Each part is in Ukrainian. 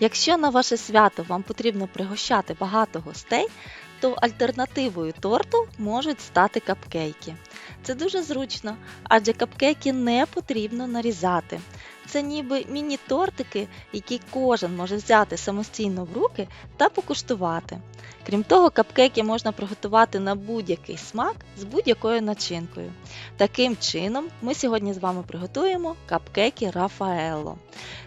Якщо на ваше свято вам потрібно пригощати багато гостей, то альтернативою торту можуть стати капкейки. Це дуже зручно, адже капкейки не потрібно нарізати. Це ніби міні-тортики, які кожен може взяти самостійно в руки та покуштувати. Крім того, капкейки можна приготувати на будь-який смак з будь-якою начинкою. Таким чином, ми сьогодні з вами приготуємо капкейки Рафаелло.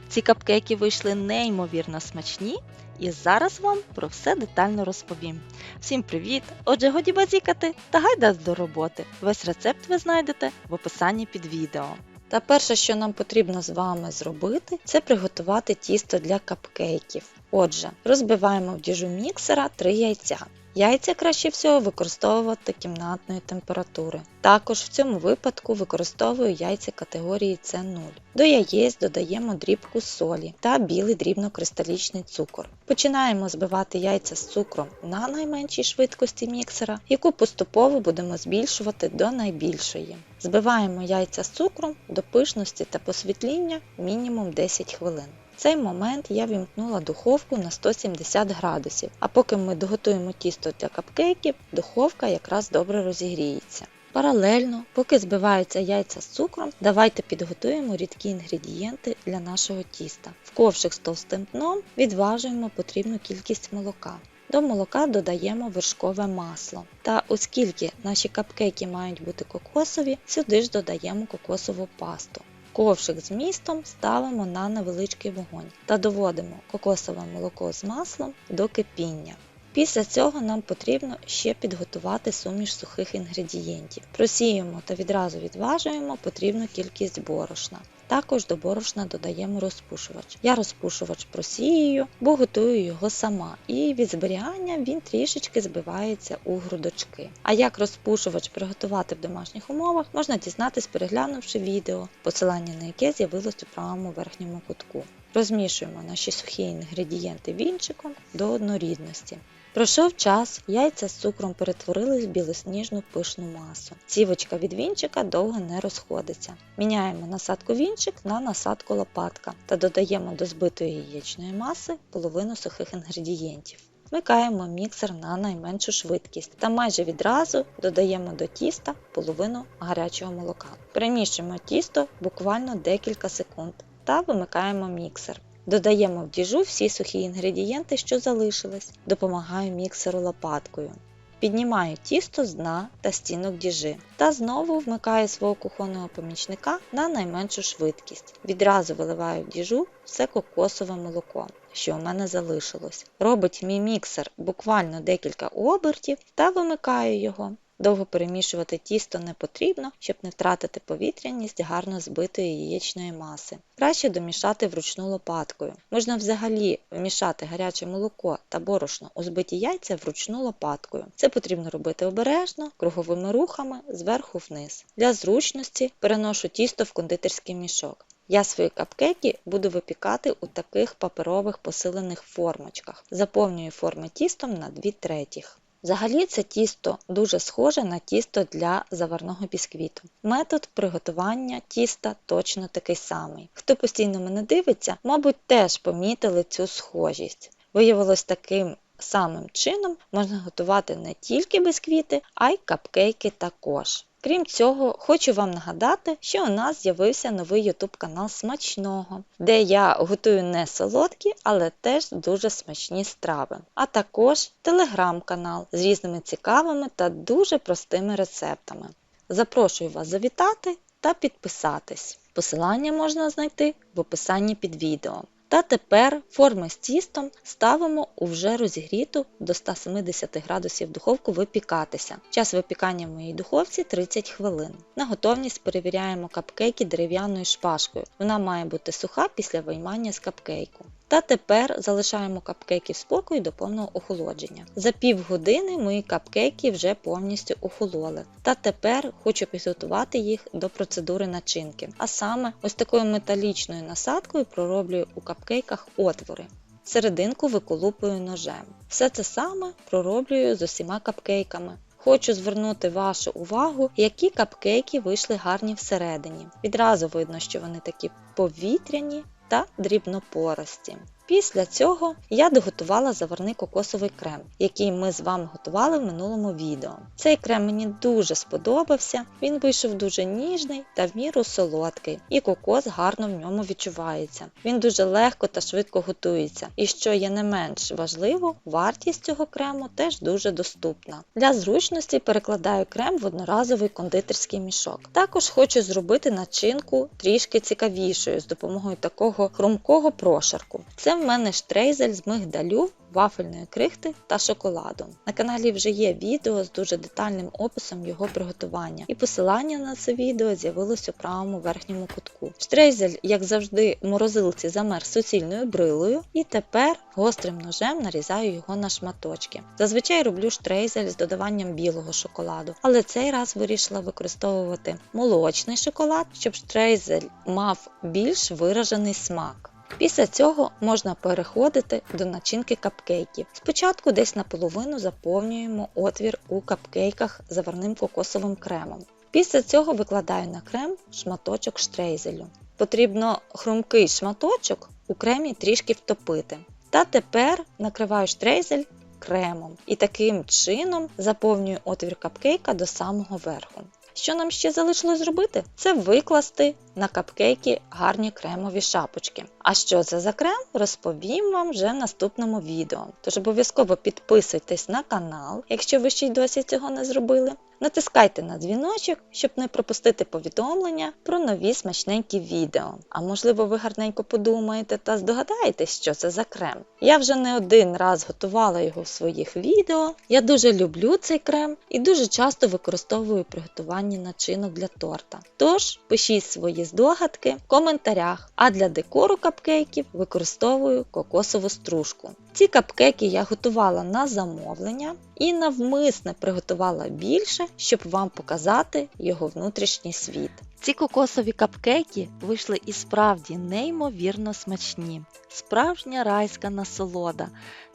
Ці капкейки вийшли неймовірно смачні, і зараз вам про все детально розповім. Всім привіт! Отже, годі базікати та гайда до роботи. Весь рецепт ви знайдете в описанні під відео. Та перше, що нам потрібно з вами зробити, це приготувати тісто для капкейків. Отже, розбиваємо в діжу міксера 3 яйця. Яйця краще всього використовувати кімнатної температури. Також в цьому випадку використовую яйця категорії С0. До яєць додаємо дрібку солі та білий дрібнокристалічний цукор. Починаємо збивати яйця з цукром на найменшій швидкості міксера, яку поступово будемо збільшувати до найбільшої. Збиваємо яйця з цукром до пишності та посвітління мінімум 10 хвилин. Цей момент я вімкнула духовку на 170 градусів, а поки ми доготуємо тісто для капкейків, духовка якраз добре розігріється. Паралельно, поки збиваються яйця з цукром, давайте підготуємо рідкі інгредієнти для нашого тіста. В ковшик з товстим дном відважуємо потрібну кількість молока. До молока додаємо вершкове масло. Та оскільки наші капкейки мають бути кокосові, сюди ж додаємо кокосову пасту. Ковшик з містом ставимо на невеличкий вогонь та доводимо кокосове молоко з маслом до кипіння. Після цього нам потрібно ще підготувати суміш сухих інгредієнтів. Просіємо та відразу відважуємо потрібну кількість борошна. Також до борошна додаємо розпушувач. Я розпушувач просіюю, бо готую його сама, і від зберігання він трішечки збивається у грудочки. А як розпушувач приготувати в домашніх умовах, можна дізнатись, переглянувши відео, посилання на яке з'явилось у правому верхньому кутку. Розмішуємо наші сухі інгредієнти вінчиком до однорідності. Пройшов час, яйця з цукром перетворились в білосніжну пишну масу. Цівочка від вінчика довго не розходиться. Міняємо насадку вінчик на насадку лопатка та додаємо до збитої яєчної маси половину сухих інгредієнтів. Вмикаємо міксер на найменшу швидкість та майже відразу додаємо до тіста половину гарячого молока. Перемішуємо тісто буквально декілька секунд та вимикаємо міксер. Додаємо в діжу всі сухі інгредієнти, що залишились, допомагаю міксеру лопаткою. Піднімаю тісто з дна та стінок діжи та знову вмикаю свого кухонного помічника на найменшу швидкість. Відразу виливаю в діжу все кокосове молоко, що у мене залишилось. Робить мій міксер буквально декілька обертів та вимикаю його. Довго перемішувати тісто не потрібно, щоб не втратити повітряність гарно збитої яєчної маси. Краще домішати вручну лопаткою. Можна взагалі вмішати гаряче молоко та борошно у збиті яйця вручну лопаткою. Це потрібно робити обережно, круговими рухами зверху вниз. Для зручності переношу тісто в кондитерський мішок. Я свої капкейки буду випікати у таких паперових посилених формочках. Заповнюю форми тістом на 2 третіх. Взагалі це тісто дуже схоже на тісто для заварного бісквіту. Метод приготування тіста точно такий самий. Хто постійно мене дивиться, мабуть, теж помітили цю схожість. Виявилось таким самим чином можна готувати не тільки бісквіти, а й капкейки також. Крім цього, хочу вам нагадати, що у нас з'явився новий YouTube канал Смачного, де я готую не солодкі, але теж дуже смачні страви. А також телеграм-канал з різними цікавими та дуже простими рецептами. Запрошую вас завітати та підписатись. Посилання можна знайти в описанні під відео. Та тепер форми з тістом ставимо у вже розігріту до 170 градусів духовку випікатися. Час випікання в моїй духовці 30 хвилин. На готовність перевіряємо капкейки дерев'яною шпажкою. Вона має бути суха після виймання з капкейку. Та тепер залишаємо капкейки в спокою до повного охолодження. За півгодини мої капкейки вже повністю охололи. Та тепер хочу підготувати їх до процедури начинки. А саме ось такою металічною насадкою пророблюю у капкейках отвори. Серединку виколупую ножем. Все це саме пророблюю з усіма капкейками. Хочу звернути вашу увагу, які капкейки вийшли гарні всередині. Відразу видно, що вони такі повітряні та дрібнопорості. Після цього я доготувала заварний кокосовий крем, який ми з вами готували в минулому відео. Цей крем мені дуже сподобався, він вийшов дуже ніжний та в міру солодкий, і кокос гарно в ньому відчувається. Він дуже легко та швидко готується, і що є не менш важливо, вартість цього крему теж дуже доступна. Для зручності перекладаю крем в одноразовий кондитерський мішок. Також хочу зробити начинку трішки цікавішою з допомогою такого хрумкого прошарку. Це в мене штрейзель з мигдалю, вафельної крихти та шоколаду. На каналі вже є відео з дуже детальним описом його приготування, і посилання на це відео з'явилось у правому верхньому кутку. Штрейзель, як завжди, в морозилці замер суцільною брилою, і тепер гострим ножем нарізаю його на шматочки. Зазвичай роблю штрейзель з додаванням білого шоколаду, але цей раз вирішила використовувати молочний шоколад, щоб штрейзель мав більш виражений смак. Після цього можна переходити до начинки капкейків. Спочатку десь наполовину заповнюємо отвір у капкейках заварним кокосовим кремом. Після цього викладаю на крем шматочок штрейзелю. Потрібно хрумкий шматочок у кремі трішки втопити. Та тепер накриваю штрейзель кремом і таким чином заповнюю отвір капкейка до самого верху. Що нам ще залишилось зробити? Це викласти на капкейки гарні кремові шапочки. А що це за крем, розповім вам вже в наступному відео. Тож обов'язково підписуйтесь на канал, якщо ви ще й досі цього не зробили. Натискайте на дзвіночок, щоб не пропустити повідомлення про нові смачненькі відео. А можливо, ви гарненько подумаєте та здогадаєтесь, що це за крем. Я вже не один раз готувала його в своїх відео. Я дуже люблю цей крем і дуже часто використовую при готуванні начинок для торта. Тож пишіть свої здогадки в коментарях. А для декору капкейків використовую кокосову стружку. Ці капкеки я готувала на замовлення і навмисне приготувала більше, щоб вам показати його внутрішній світ. Ці кокосові капкейки вийшли і справді неймовірно смачні. Справжня райська насолода,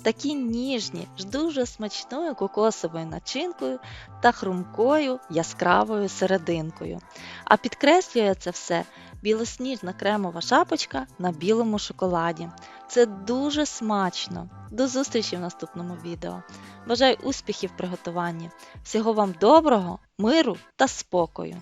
такі ніжні, з дуже смачною кокосовою начинкою та хрумкою яскравою серединкою. А підкреслює це все білосніжна кремова шапочка на білому шоколаді. Це дуже смачно. До зустрічі в наступному відео. Бажаю успіхів в приготуванні. Всього вам доброго, миру та спокою!